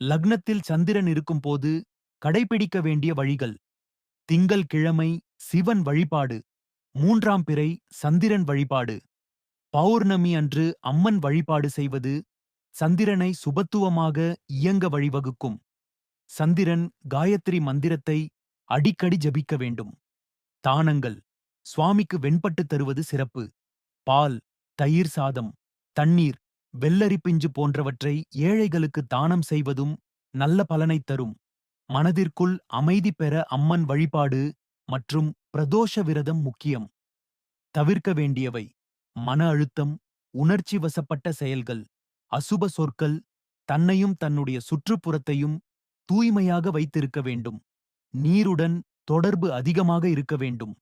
லக்னத்தில் சந்திரன் இருக்கும்போது கடைபிடிக்க வேண்டிய வழிகள். திங்கள் கிழமை சிவன் வழிபாடு. மூன்றாம் பிறை சந்திரன் வழிபாடு. பௌர்ணமி அன்று அம்மன் வழிபாடு செய்வது சந்திரனை சுபத்துவமாக இயங்க வழிவகுக்கும். சந்திரன் காயத்ரி மந்திரத்தை அடிக்கடி ஜபிக்க வேண்டும். தானங்கள். சுவாமிக்கு வெண்பட்டு தருவது சிறப்பு. பால் தயிர் சாதம் தண்ணீர் வெள்ளரி பிஞ்சு போன்றவற்றை ஏழைகளுக்கு தானம் செய்வதும் நல்ல பலனைத் தரும். மனதிற்குள் அமைதி பெற அம்மன் வழிபாடு மற்றும் பிரதோஷ விரதம் முக்கியம். தவிர்க்க வேண்டியவை. மன அழுத்தம் உணர்ச்சி வசப்பட்ட செயல்கள் அசுப சொற்கள் தன்னையும் தன்னுடைய சுற்றுப்புறத்தையும் தூய்மையாக வைத்திருக்க வேண்டும். நீருடன் தொடர்பு அதிகமாக இருக்க வேண்டும்.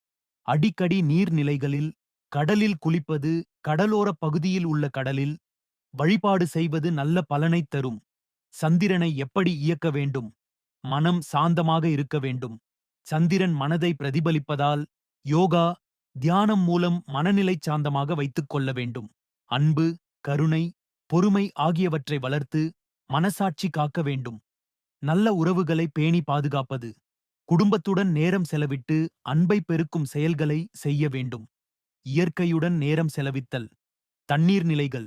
அடிக்கடி நீர்நிலைகளில் கடலில் குளிப்பது கடலோரப் பகுதியில் உள்ள கடலில் வழிபாடு செய்வது நல்ல பலனைத் தரும். சந்திரனை எப்படி இயக்க வேண்டும்? மனம் சாந்தமாக இருக்க வேண்டும். சந்திரன் மனதை பிரதிபலிப்பதால் யோகா தியானம் மூலம் மனநிலை சாந்தமாக வைத்துக் கொள்ள வேண்டும். அன்பு கருணை பொறுமை ஆகியவற்றை வளர்த்து மனசாட்சி காக்க வேண்டும். நல்ல உறவுகளை பேணி பாதுகாப்பது. குடும்பத்துடன் நேரம் செலவிட்டு அன்பை பெருக்கும் செயல்களை செய்ய வேண்டும். இயற்கையுடன் நேரம் செலவித்தல். தண்ணீர் நிலைகள்.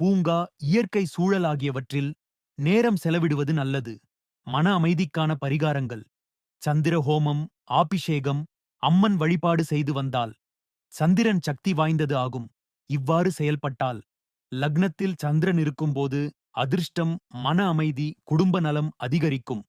பூங்கா இயற்கை சூழல் ஆகியவற்றில் நேரம் செலவிடுவது நல்லது. மன அமைதிக்கான பரிகாரங்கள். சந்திர ஹோமம் ஆபிஷேகம் அம்மன் வழிபாடு செய்து வந்தால் சந்திரன் சக்தி வாய்ந்தது ஆகும். இவ்வாறு செயல்பட்டால் லக்னத்தில் சந்திரன் இருக்கும்போது அதிர்ஷ்டம் மன அமைதி குடும்ப நலம் அதிகரிக்கும்.